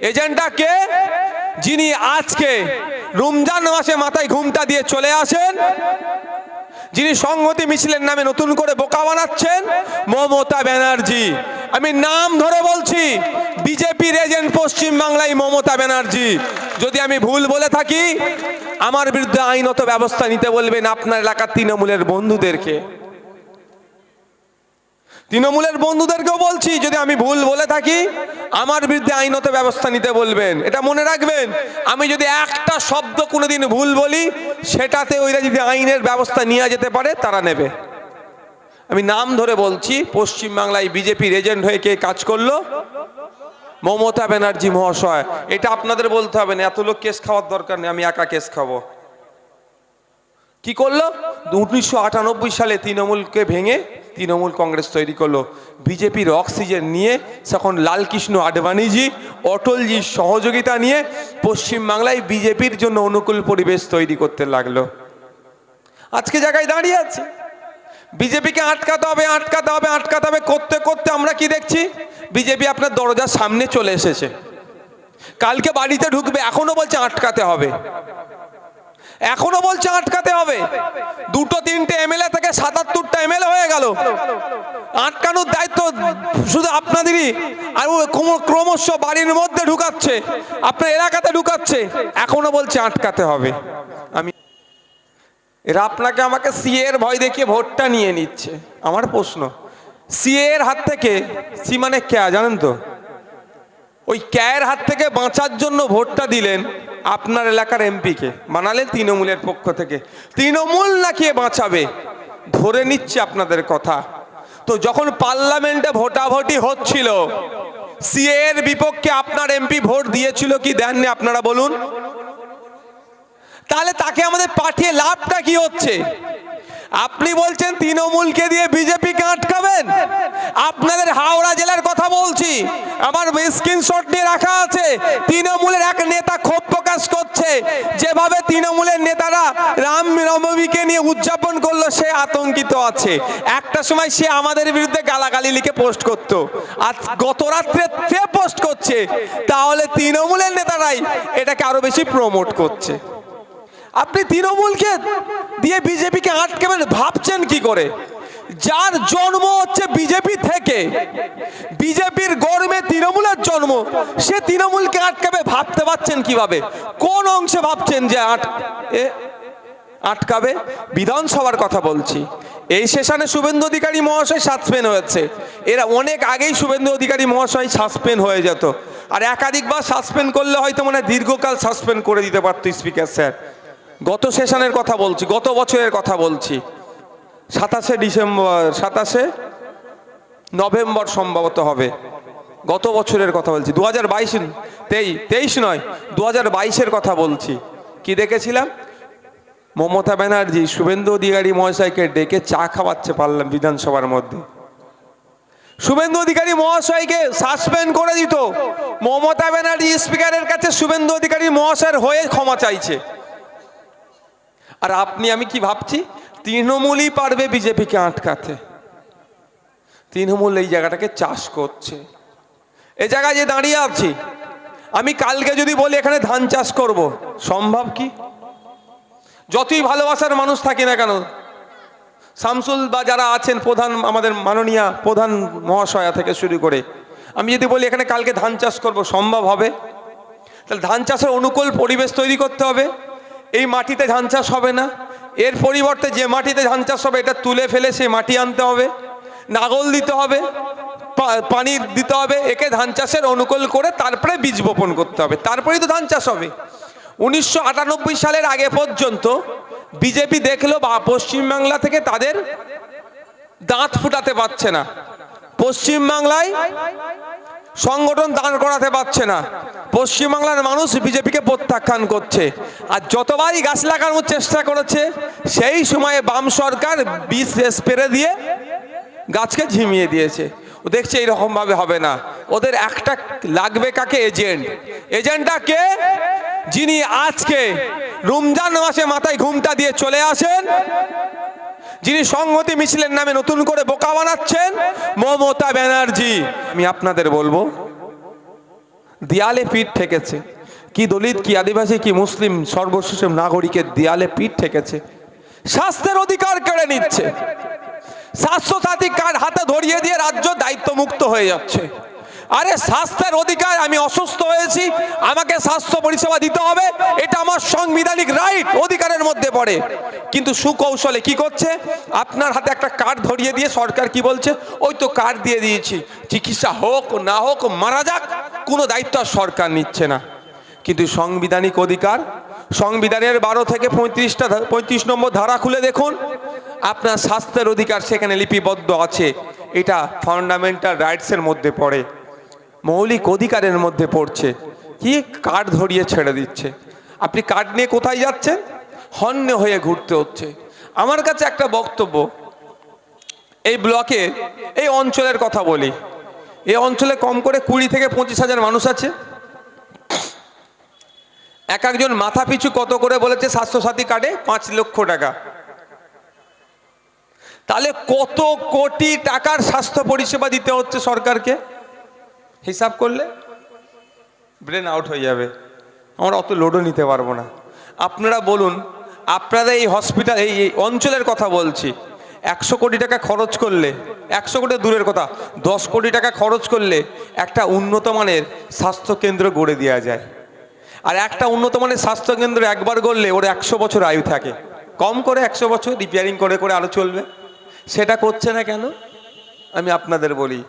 এজেন্টটা কে? যিনি আজকে রমজান মাসে মাথায় ঘুমটা দিয়ে চলে আসেন, যিনি সংহতি মিছিলের নামে নতুন করে বোকা বানাচ্ছেন, মমতা ব্যানার্জি। আমি নাম ধরে বলছি, বিজেপির এজেন্ট পশ্চিম বাংলায় মমতা ব্যানার্জি। যদি আমি ভুল বলে থাকি, আমার বিরুদ্ধে আইনত ব্যবস্থা নিতে বলবেন আপনার এলাকার তৃণমূলের বন্ধুদেরকে। তৃণমূলের বন্ধুদেরকেও বলছি, যদি আমি ভুল বলে থাকি, আমার বিরুদ্ধে আইনত ব্যবস্থা নিতে বলবেন। এটা মনে রাখবেন, আমি যদি একটা শব্দ কোনোদিন ভুল বলি, সেটাতে ওইরা যদি আইনের ব্যবস্থা নিয়ে যেতে পারে, তারা নেবে। আমি নাম ধরে বলছি, পশ্চিমবাংলায় বিজেপির এজেন্ট হয়ে কে কাজ করল? মমতা ব্যানার্জি মহাশয়। এটা আপনাদের বলতে হবে না, এত লোক কেস খাওয়ার দরকার নেই, আমি একা কেস খাব। কি করল? উনিশশো আটানব্বই সালে তৃণমূলকে ভেঙে তৃণমূল কংগ্রেস তৈরি করল। বিজেপির অক্সিজেন নিয়ে তখন লালকৃষ্ণ আডবাণীজি অটলজির সহযোগিতা নিয়ে পশ্চিমবাংলায় বিজেপির জন্য অনুকূল পরিবেশ তৈরি করতে লাগল। আজকে জায়গায় দাঁড়িয়ে আছে। বিজেপিকে আটকাতে হবে আটকাতে হবে আটকাতে হবে। করতে করতে আমরা কি দেখছি? বিজেপি আপনার দরজার সামনে চলে এসেছে। কালকে বাড়িতে ঢুকবে, এখনও বলছে আটকাতে হবে। এখনও বলছে আটকাতে হবে। দুটো, তিনটে এমএলএ থেকে সাতাত্তরটা এমএলএ হয়ে গেল। আটকানোর দায়িত্ব শুধু আপনাদেরই। আর ক্রমশ বাড়ির মধ্যে ঢুকাচ্ছে, আপনার এলাকাতে ঢুকাচ্ছে। এখনও বলছে আটকাতে হবে। আমি এরা আপনাকে আমাকে সিএর ভয় দেখিয়ে ভোটটা নিয়ে নিচ্ছে। আমার প্রশ্ন সিএ এর হাত থেকে সি মানে ক্যা জানেন তো? ওই ক্যায়ের হাত থেকে বাঁচার জন্য ভোটটা দিলেন আপনার এলাকার এমপিকে বানালেন তৃণমূলের পক্ষ থেকে। তৃণমূল নাকি বাঁচাবে? ধরে নিচ্ছে আপনাদের কথা। তো যখন পার্লামেন্টে ভোটাভুটি হচ্ছিল এর বিপক্ষে আপনার এমপি ভোট দিয়েছিল কি দেননি আপনারা বলুন? তাহলে তাকে আমাদের পাঠিয়ে লাভটা কি হচ্ছে? আপনি বলছেন তৃণমূলকে দিয়ে বিজেপিকে আটকাবেন? আমার স্ক্রিনশট নিয়ে রাখা আছে। তৃণমূলের এক নেতা ক্ষোভ প্রকাশ করছে। যেভাবে তৃণমূলের নেতারা রাম নবমীকে নিয়ে উদযাপন করল, সে আতঙ্কিত আছে। একটা সময় সে আমাদের বিরুদ্ধে গালাগালি লিখে পোস্ট করতো। আজ গত রাত্রে সে পোস্ট করছে। তাহলে তৃণমূলের নেতারাই এটাকে আরও বেশি প্রমোট করছে। আপনি তৃণমূলকে দিয়ে বিজেপিকে আটকাবেন, ভাবছেন কি করে? যার জন্ম হচ্ছে বিজেপি থেকে। বিজেপির গর্বে তৃণমূলের জন্ম। সে তৃণমূলকে আটকাবে, ভাবতে পারছেন কীভাবে? কোন অংশে ভাবছেন যে আট আটকাবে? বিধানসভার কথা বলছি। এই সেশনে শুভেন্দু অধিকারী মহাশয় সাসপেন্ড হয়েছে। এরা অনেক আগেই শুভেন্দু অধিকারী মহাশয় সাসপেন্ড হয়ে যেত। আর একাধিকবার সাসপেন্ড করলে হয়তো মনে দীর্ঘকাল সাসপেন্ড করে দিতে পারতো স্পিকার স্যার। গত সেশনের কথা বলছি, গত বছরের কথা বলছি। সাতাশে ডিসেম্বর, সাতাশে নভেম্বর সম্ভবত হবে। গত বছরের কথা বলছি। দু হাজার বাইশ, তেই, তেইশ নয় দু হাজার বাইশের কথা বলছি। কি দেখেছিলাম? মমতা ব্যানার্জি, শুভেন্দু অধিকারী মহাশয়কে ডেকে চা খাওয়াচ্ছে পারলাম বিধানসভার মধ্যে। শুভেন্দু অধিকারী মহাশয়কে সাসপেন্ড করে দিত। মমতা ব্যানার্জি স্পিকারের কাছে শুভেন্দু অধিকারী মহাশয়ের হয়ে ক্ষমা চাইছে। আর আপনি, আমি কি ভাবছি? তৃণমূলই পারবে বিজেপিকে আটকাতে। তৃণমূল এই জায়গাটাকে চাষ করছে। এ জায়গায় যে দাঁড়িয়ে আছি, আমি কালকে যদি বলি এখানে ধান চাষ করব, সম্ভব কি? যতই ভালোবাসার মানুষ থাকি না কেন, শামসুল বা যারা আছেন প্রধান, আমাদের মাননীয়া প্রধান মহাশয়া থেকে শুরু করে, আমি যদি বলি এখানে কালকে ধান চাষ করব, সম্ভব হবে? তাহলে ধান চাষের অনুকূল পরিবেশ তৈরি করতে হবে। এই মাটিতে ধান চাষ হবে না। এর পরিবর্তে যে মাটিতে ধান চাষ হবে, এটা তুলে ফেলে সেই মাটি আনতে হবে। নাগল দিতে হবে পানি দিতে হবে, একে ধান চাষের অনুকূল করে তারপরে বীজ বপন করতে হবে। তারপরেই তো ধান চাষ হবে। উনিশশো আটানব্বই সালের আগে পর্যন্ত বিজেপি দেখল বা পশ্চিমবাংলা থেকে তাদের দাঁত ফুটাতে পারছে না। পশ্চিমবাংলায় সংগঠন দাঁড় করাতে পারছে না। পশ্চিমবাংলার মানুষ বিজেপিকে প্রত্যাখ্যান করছে। আর যতবারই গাছ লাগানোর চেষ্টা করেছে, সেই সময়ে বাম সরকার বিষ স্প্রে দিয়ে গাছকে ঝিমিয়ে দিয়েছে। ও দেখছে এইরকম ভাবে হবে না। ওদের একটা লাগবে কাকে? এজেন্ট। এজেন্টটা কে? যিনি আজকে রমজান মাসে মাথায় ঘুমটা দিয়ে চলে আসেন যিনি সংহতি মিছিলের নামে নতুন করে বোকা বানাচ্ছেন, মমতা ব্যানার্জি। আমি আপনাদের বলব, দেয়ালে পিঠ ঠেকেছে। কি দলিত, কি আদিবাসী, কি মুসলিম, সর্বশেষ নাগরিকের দেয়ালে পিঠ ঠেকেছে। স্বাস্থ্যের অধিকার কেড়ে নিচ্ছে। স্বাস্থ্য সাথী কার্ড হাতে ধরিয়ে দিয়ে রাজ্য দায়িত্ব মুক্ত হয়ে যাচ্ছে। আরে স্বাস্থ্যের অধিকার, আমি অসুস্থ হয়েছি, আমাকে স্বাস্থ্য পরিষেবা দিতে হবে, এটা আমার সাংবিধানিক রাইট অধিকারের মধ্যে পড়ে। কিন্তু সুকৌশলে কি করছে? আপনার হাতে একটা কার্ড ধরিয়ে দিয়ে সরকার কি বলছে? ওই তো কার্ড দিয়ে দিয়েছি, চিকিৎসা হোক, না হোক, মারা যাক, কোনো দায়িত্ব সরকার নিচ্ছে না। কিন্তু সাংবিধানিক অধিকার, সংবিধানের বারো থেকে পঁয়ত্রিশটা পঁয়ত্রিশ নম্বর ধারা খুলে দেখুন। আপনার স্বাস্থ্যের অধিকার সেখানে লিপিবদ্ধ আছে, এটা ফান্ডামেন্টাল রাইটসের মধ্যে পড়ে। মৌলিক অধিকারের মধ্যে পড়ছে। কি? কার্ড ধরিয়ে ছেড়ে দিচ্ছে। আপনি কার্ড নিয়ে কোথায় যাচ্ছেন? হন্য হয়ে ঘুরতে হচ্ছে। আমার কাছে একটা বক্তব্য। এই ব্লকে, এই অঞ্চলের কথা বলি। এই অঞ্চলে কম করে কুড়ি থেকে পঁচিশ হাজার মানুষ আছে। এক একজন মাথা পিছু কত করে বলেছে? স্বাস্থ্যসাথী কার্ডে পাঁচ লক্ষ টাকা। তাহলে কত কোটি টাকার স্বাস্থ্য পরিষেবা দিতে হচ্ছে সরকারকে? হিসাব করলে ব্রেন আউট হয়ে যাবে। আমরা অত লোডও নিতে পারব না। আপনারা বলুন, আপনারা এই হসপিটাল এই এই অঞ্চলের কথা বলছি। একশো কোটি টাকা খরচ করলে, একশো কোটি দূরের কথা, দশ কোটি টাকা খরচ করলে একটা উন্নত মানের স্বাস্থ্যকেন্দ্র গড়ে দেওয়া যায়। আর একটা উন্নত মানের স্বাস্থ্যকেন্দ্র একবার গড়লে ওর একশো বছর আয়ু থাকে। কম করে একশো বছর রিপেয়ারিং করে করে আরও চলবে। সেটা করছে না কেন? আমি আপনাদের বলি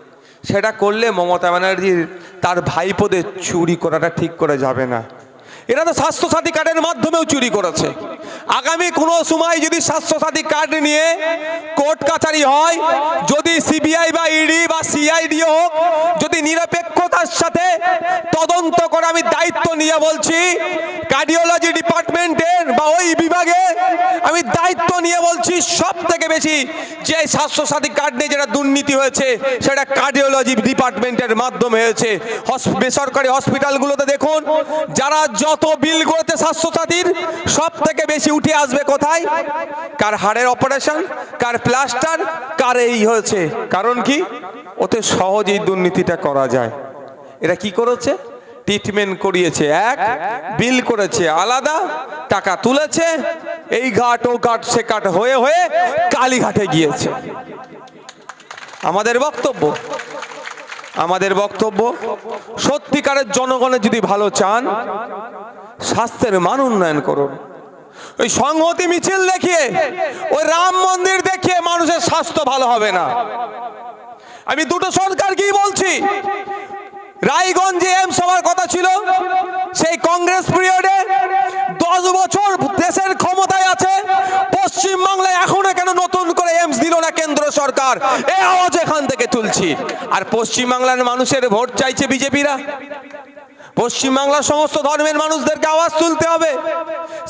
সেটা করলে মমতা ব্যানার্জির তার ভাইপোদের চুরি করাটা ঠিক করে যাবে না। এরা তো স্বাস্থ্যসাথী কার্ডের মাধ্যমেও চুরি করেছে। আগামী কোনো সময় যদি স্বাস্থ্যসাথী কার্ড নিয়ে কোর্ট কাছারি হয়, যদি সিবিআই বা ইডি বা সিআইডি হোক যদি নিরপেক্ষতার সাথে তদন্ত করে আমি দায়িত্ব নিয়ে বলছি কার্ডিওলজি ডিপার্টমেন্টের বা ওই বিভাগে আমি দায়িত্ব নিয়ে বলছি সব থেকে বেশি যে স্বাস্থ্যসাথী কার্ড নিয়ে যেটা দুর্নীতি হয়েছে, সেটা কার্ডিওলজি ডিপার্টমেন্টের মাধ্যমে হয়েছে। বেসরকারি হসপিটালগুলোতে দেখুন, যারা যত বিল করেছে স্বাস্থ্যসাথীর সব থেকে বেশি উঠে আসবে কোথায়? কার হাড়ের অপারেশন কার প্লাস্টার কার এই হয়েছে। কারণ কি? ওতে সহজেই দুর্নীতিটা করা যায়। এরা কি করেছে? ট্রিটমেন্ট করিয়েছে। এক বিল করেছে। আলাদা টাকা তুলেছে। এই ঘাট, ও ঘাট, সে ঘাট হয়ে হয়ে কালীঘাটে গিয়েছে। আমাদের বক্তব্য? আমাদের বক্তব্য, সত্যিকারের জনগণের যদি ভালো চান, স্বাস্থ্যের মান উন্নয়ন করুন। ওই সংহতি মিছিল দেখিয়ে, ওই রাম মন্দির দেখিয়ে মানুষের স্বাস্থ্য ভালো হবে না। আমি দুটো সরকার সরকারকেই বলছি? রায়গঞ্জে এমস হওয়ার কথা ছিল। সেই কংগ্রেস পিরিয়ডে দশ বছর দেশের ক্ষমতায় আছে। পশ্চিমবাংলায় এখনও কেন নতুন করে এমস দিল না কেন্দ্র সরকার? এ আওয়াজ এখান থেকে তুলছি। আর পশ্চিমবাংলার মানুষের ভোট চাইছে বিজেপিরা। পশ্চিমবাংলার সমস্ত ধর্মের মানুষদেরকে আওয়াজ তুলতে হবে।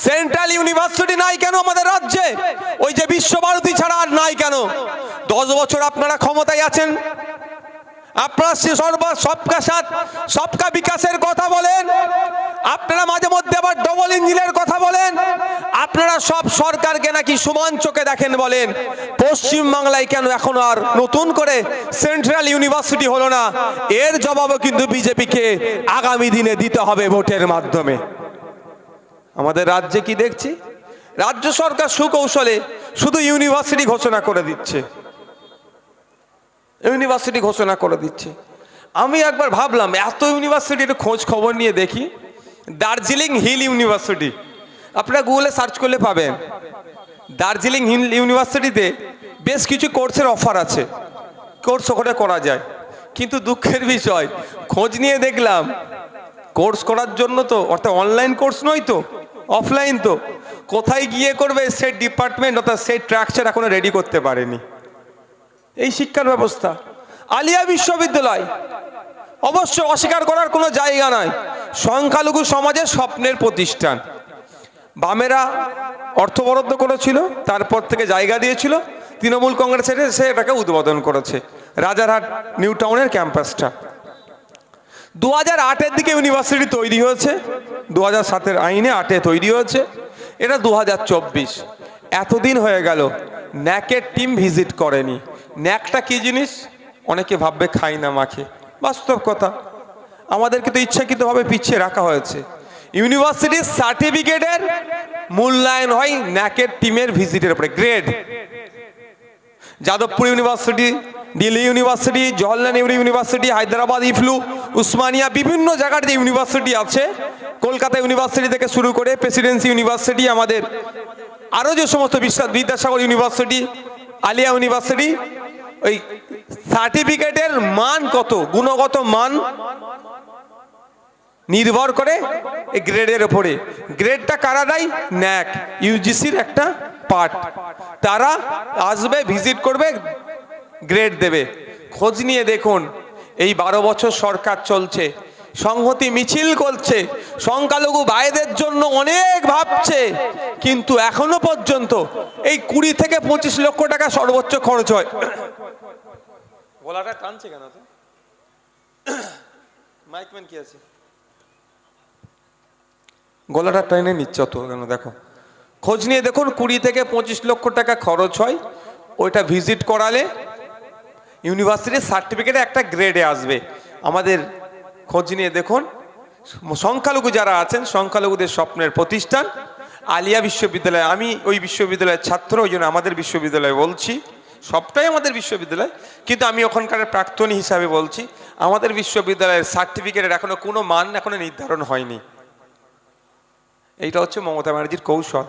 সেন্ট্রাল ইউনিভার্সিটি নাই কেন আমাদের রাজ্যে? ওই যে বিশ্বভারতী ছাড়া কেন? দশ বছর আপনারা ক্ষমতায় আছেন। আপনারা সর্ব সবকা সাথ, সবকা বিকাশের কথা বলেন। আপনারা মাঝে মধ্যে আবার ডবল ইঞ্জিনের কথা বলেন। আপনারা সব সরকারকে নাকি সমান চোখে দেখেন বলেন। পশ্চিম বাংলায় কেন এখন আর নতুন করে সেন্ট্রাল ইউনিভার্সিটি হলো না? এর জবাবও কিন্তু বিজেপিকে আগামী দিনে দিতে হবে ভোটের মাধ্যমে। আমাদের রাজ্যে কি দেখছি? রাজ্য সরকার সুকৌশলে শুধু ইউনিভার্সিটি ঘোষণা করে দিচ্ছে। ইউনিভার্সিটি ঘোষণা করে দিচ্ছে। আমি একবার ভাবলাম, এত ইউনিভার্সিটির খোঁজ খবর নিয়ে দেখি, দার্জিলিং হিল ইউনিভার্সিটি। আপনারা গুগলে সার্চ করলে পাবেন, দার্জিলিং হিল ইউনিভার্সিটিতে বেশ কিছু কোর্সের অফার আছে। কোর্স ওখানে করা যায়। কিন্তু দুঃখের বিষয়, খোঁজ নিয়ে দেখলাম, কোর্স করার জন্য তো, অর্থাৎ অনলাইন কোর্স নয় তো, অফলাইন তো কোথায় গিয়ে করবে সেই ডিপার্টমেন্ট অর্থাৎ সেই ট্রাকচার এখনও রেডি করতে পারেনি। এই শিক্ষার ব্যবস্থা। আলিয়া বিশ্ববিদ্যালয়। অবশ্য অস্বীকার করার কোনো জায়গা নয় সংখ্যালঘু সমাজের স্বপ্নের প্রতিষ্ঠান। বামেরা অর্থ বরাদ্দ করেছিল, তারপর থেকে জায়গা দিয়েছিল। তৃণমূল কংগ্রেসের সে এটাকে উদ্বোধন করেছে। রাজারহাট, নিউ টাউনের ক্যাম্পাসটা। দু হাজার আটের দিকে ইউনিভার্সিটি তৈরি হয়েছে। দু হাজার সাতের আইনে আটে তৈরি হয়েছে। এটা দু হাজার চব্বিশ। এতদিন হয়ে গেল, ন্যাকের টিম ভিজিট করেনি। ন্যাকটা কি জিনিস? অনেকে ভাববে খাই না মাখে। বাস্তব কথা। আমাদেরকে তো ইচ্ছাকৃতভাবে পিছিয়ে রাখা হয়েছে। ইউনিভার্সিটির সার্টিফিকেটের মূল্যায়ন হয় ন্যাকের টিমের ভিজিটের উপরে grade Jadavpur university Delhi university Jawaharlal Nehru university Hyderabad EFLU Osmania বিভিন্ন জায়গার যে ইউনিভার্সিটি আছে, কলকাতা ইউনিভার্সিটি থেকে শুরু করে প্রেসিডেন্সি ইউনিভার্সিটি, আমাদের আরও যে সমস্ত বিশ্ব- বিদ্যাসাগর ইউনিভার্সিটি, আলিয়া ইউনিভার্সিটি, ওই সার্টিফিকেটের মান কত, গুণগত মান নির্ভর করে এই গ্রেডের ওপরে। গ্রেডটা কারা দেয়? ন্যাক, ইউজিসির একটা পার্ট। তারা আসবে, ভিজিট করবে, গ্রেড দেবে। খোঁজ নিয়ে দেখুন এই বারো বছর সরকার চলছে সংহতি মিছিল করছে সংখ্যালঘু ভাইদের জন্য অনেক ভাবছে কিন্তু এখনও পর্যন্ত এই কুড়ি থেকে পঁচিশ লক্ষ টাকা সর্বোচ্চ খরচ হয়। গলাটা টানছে কেন তো? মাইকম্যান কি আছে? গলাটা টেনে নিচ্ছে অত কেন? দেখো। খোঁজ নিয়ে দেখুন কুড়ি থেকে পঁচিশ লক্ষ টাকা খরচ হয় ওইটা ভিজিট করালে ইউনিভার্সিটির সার্টিফিকেটে একটা গ্রেডে আসবে। আমাদের খোঁজ নিয়ে দেখুন। সংখ্যালঘু যারা আছেন, সংখ্যালঘুদের স্বপ্নের প্রতিষ্ঠান, আলিয়া বিশ্ববিদ্যালয়। আমি ওই বিশ্ববিদ্যালয়ের ছাত্র, ওই জন্য আমাদের বিশ্ববিদ্যালয়ে বলছি। সবটাই আমাদের বিশ্ববিদ্যালয়, কিন্তু আমি ওখানকার প্রাক্তনী হিসাবে বলছি। আমাদের বিশ্ববিদ্যালয়ের সার্টিফিকেটের এখনও কোনো মান এখনও নির্ধারণ হয়নি। এইটা হচ্ছে মমতা ব্যানার্জির কৌশল।